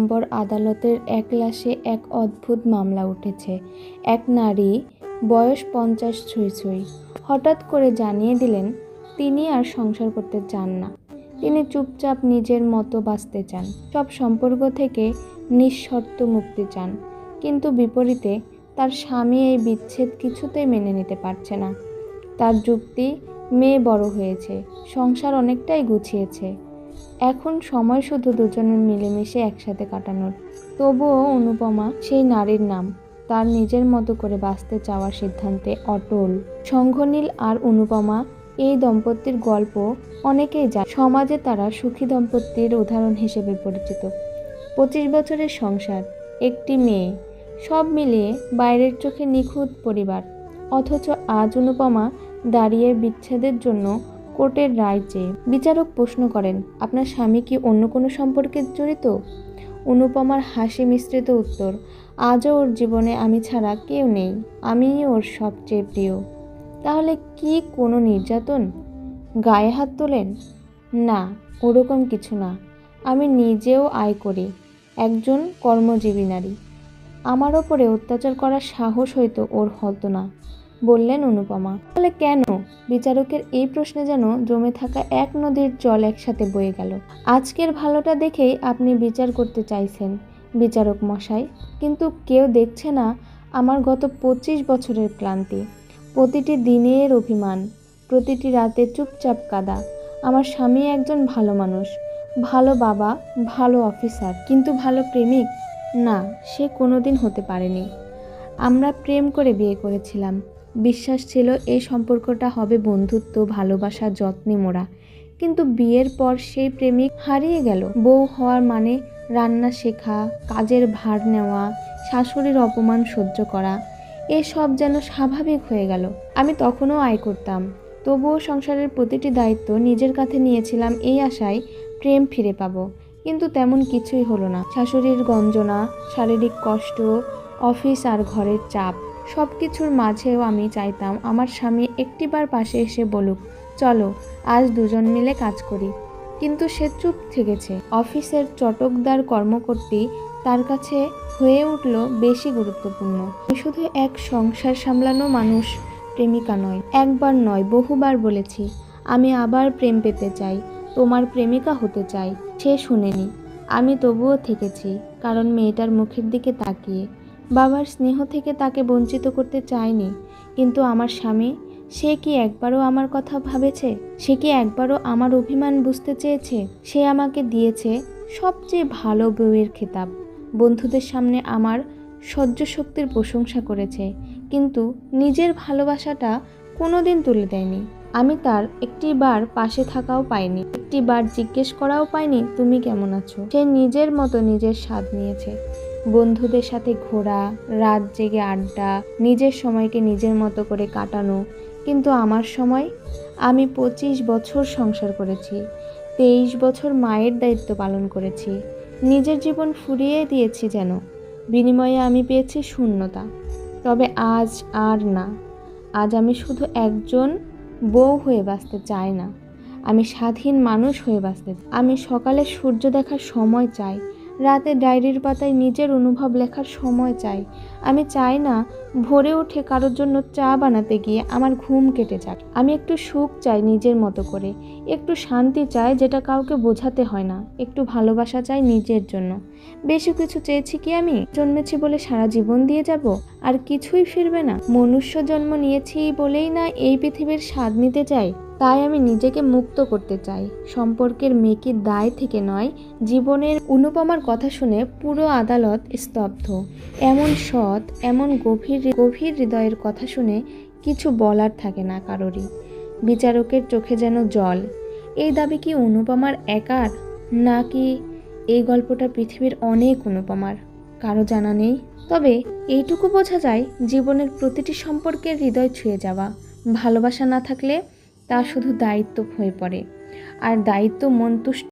নম্বর আদালতের এক লাশে এক অদ্ভুত মামলা উঠেছে। এক নারী, বয়স পঞ্চাশ ছুঁই ছুঁই। হঠাৎ করে জানিয়ে দিলেন, তিনি আর সংসার করতে চান না। তিনি চুপচাপ নিজের মতো বাঁচতে চান। সব সম্পর্ক থেকে নিঃশর্ত মুক্তি চান। কিন্তু বিপরীতে, তার স্বামী এই বিচ্ছেদ কিছুতেই মেনে নিতে পারছে না। তার যুক্তি, মেয়ে বড় হয়েছে। সংসার অনেকটাই গুছিয়েছে। এখন সময় শুধু দুজনের মিলেমিশে একসাথে কাটানোর। তবুও অনুপমা সেই নারীর নাম, তার নিজের মতো করে বাঁচতে চাওয়ার সিদ্ধান্তে অটল। সংঘনীল আর অনুপমা এই দম্পতির গল্প অনেকেই জানে। সমাজে তারা সুখী দম্পতির উদাহরণ হিসেবে পরিচিত। পঁচিশ বছরের সংসার, একটি মেয়ে, সব মিলিয়ে বাইরের চোখে নিখুঁত পরিবার। অথচ আজ অনুপমা দাঁড়িয়ে বিচ্ছেদের জন্য কোর্টের রায় চেয়ে বিচারক প্রশ্ন করেন, আপনার স্বামী কি অন্য কোনো সম্পর্কে জড়িত? অনুপমার হাসি মিশ্রিত উত্তর, আজও ওর জীবনে আমি ছাড়া কেউ নেই, আমিই ওর সবচেয়ে প্রিয়। তাহলে কি কোনো নির্যাতন? গায়ে হাত তোলেন? না, ওরকম কিছু না। আমি নিজেও আয় করি, একজন কর্মজীবী নারী। আমার ওপরে অত্যাচার করার সাহস হয়তো ওর হতো না। বললেন অনুপমা। তাহলে কেন? বিচারকের এই প্রশ্নে যেন জমে থাকা এক নদীর জল একসাথে বয়ে গেল। আজকের ভালোটা দেখেই আপনি বিচার করতে চাইছেন, বিচারক মশাই। কিন্তু কেউ দেখছে না আমার গত পঁচিশ বছরের ক্লান্তি। প্রতিটি দিনের অভিমান, প্রতিটি রাতে চুপচাপ কাদা। আমার স্বামী একজন ভালো মানুষ, ভালো বাবা, ভালো অফিসার। কিন্তু ভালো প্রেমিক? না, সে কোনোদিন হতে পারেনি। আমরা প্রেম করে বিয়ে করেছিলাম। বিশ্বাস ছিল এই সম্পর্কটা হবে বন্ধুত্ব, ভালোবাসা, যত্নে মোড়া। কিন্তু বিয়ের পর সেই প্রেমিক হারিয়ে গেল। বউ হওয়ার মানে রান্না শেখা, কাজের ভার নেওয়া, শাশুড়ির অপমান সহ্য করা এসব যেন স্বাভাবিক হয়ে গেল। আমি তখনও আয় করতাম। তবুও সংসারের প্রতিটি দায়িত্ব নিজের কাছে নিয়েছিলাম এই আশায় প্রেম ফিরে পাবো। কিন্তু তেমন কিছুই হলো না। শাশুড়ির গঞ্জনা, শারীরিক কষ্ট, অফিস আর ঘরের চাপ। সব কিছুর মাঝেও আমি চাইতাম আমার স্বামী একটিবার পাশে এসে বলুক, চলো, আজ দুজন মিলে কাজ করি। কিন্তু সে চুপ থেকেছে। অফিসের চটকদার কর্মকর্তী তার কাছে হয়ে উঠল বেশি গুরুত্বপূর্ণ। শুধু এক সংসার সামলানো মানুষ, প্রেমিকা নয় একবার নয়, বহুবার বলেছি, আমি আবার প্রেম পেতে চাই, তোমার প্রেমিকা হতে চাই। সে শুনেনি। আমি তবুও থেকেছি, কারণ মেয়েটার মুখের দিকে তাকিয়ে। বাবার স্নেহ থেকে তাকে বঞ্চিত করতে চায়নি। কিন্তু আমার স্বামী, সে কি একবারও আমার কথা ভাবেছে? সে কি একবারও আমার অভিমান বুঝতে চেয়েছে? সে আমাকে দিয়েছে সবচেয়ে ভালো বউয়ের খেতাব। বন্ধুদের সামনে আমার সহ্য শক্তির প্রশংসা করেছে। কিন্তু নিজের ভালোবাসাটা কোনোদিন তুলে দেয়নি। আমি তার একটি বার পাশে থাকাও পাইনি। একটি বার জিজ্ঞেস করাও পাইনি তুমি কেমন আছো? সে নিজের মতো নিজের স্বাদ নিয়েছে। বন্ধুদের সাথে ঘোরা, রাত জেগে আড্ডা, নিজের সময়কে নিজের মতো করে কাটানো। কিন্তু আমার সময়? আমি পঁচিশ বছর সংসার করেছি, তেইশ বছর মায়ের দায়িত্ব পালন করেছি। নিজের জীবন ফুরিয়ে দিয়েছি যেন, বিনিময়ে আমি পেয়েছি শূন্যতা। তবে আজ আর না। আজ আমি শুধু একজন বউ হয়ে বাঁচতে চাই না। আমি স্বাধীন মানুষ হয়ে বাঁচতে আমি সকালে সূর্য দেখার সময় চাই, রাতে ডায়েরির পাতায় নিজের অনুভব লেখার সময় চাই। আমি চাই না ভোরে উঠে কারোর জন্য চা বানাতে গিয়ে আমার ঘুম কেটে যাক। আমি একটু সুখ চাই নিজের মতো করে, একটু শান্তি চাই যেটা কাউকে বোঝাতে হয় না, একটু ভালোবাসা চাই নিজের জন্য। বেশি কিছু চেয়েছি কি আমি? জন্মেছি বলে সারা জীবন দিয়ে যাব? আর কিছুই ফিরবে না। মনুষ্য জন্ম নিয়েছি বলেই না এই পৃথিবীর স্বাদ নিতে চাই? তাই আমি নিজেকে মুক্ত করতে চাই। সম্পর্কের মেকির দায় থেকে নয়, জীবনের অনুপমার কথা শুনে পুরো আদালত স্তব্ধ। এমন সৎ, এমন গভীর গভীর হৃদয়ের কথা শুনে কিছু বলার থাকে না কারোরই। বিচারকের চোখে যেন জল। এই দাবি কি অনুপমার একার, নাকি এই গল্পটা পৃথিবীর অনেক অনুপমার? কারও জানা নেই? তবে এইটুকু বোঝা যায়, জীবনের প্রতিটি সম্পর্কের হৃদয় ছুঁয়ে যাওয়া। ভালোবাসা না থাকলে তা শুধু দায়িত্ব হয়ে পড়ে। আর দায়িত্ব মন তুষ্ট